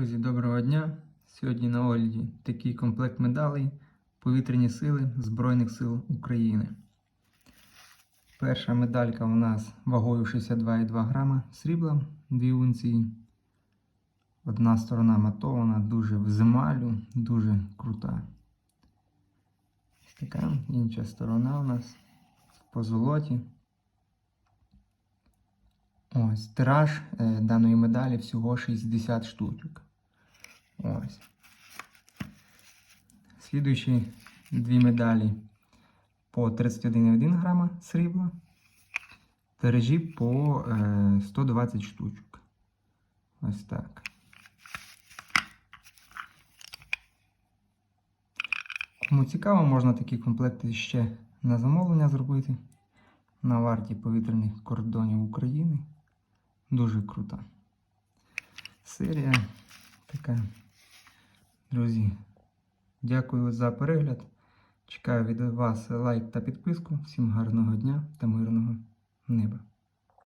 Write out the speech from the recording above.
Друзі, доброго дня! Сьогодні на огляді такий комплект медалей Повітряні сили Збройних сил України. Перша медалька у нас вагою 62,2 грама срібла 2 унції. Одна сторона матована, дуже в земалю, дуже крута. Така інша сторона у нас по золоті. Ось тираж е, даної медалі всього 60 штучок. Ось. Слідуючі дві медалі по 31,1 грама срібла. Тиражі по е, 120 штучок. Ось так. Кому цікаво, можна такі комплекти ще на замовлення зробити на варті повітряних кордонів України. Дуже крута. Серія така. Друзі, дякую за перегляд. Чекаю від вас лайк та підписку. Всім гарного дня та неба.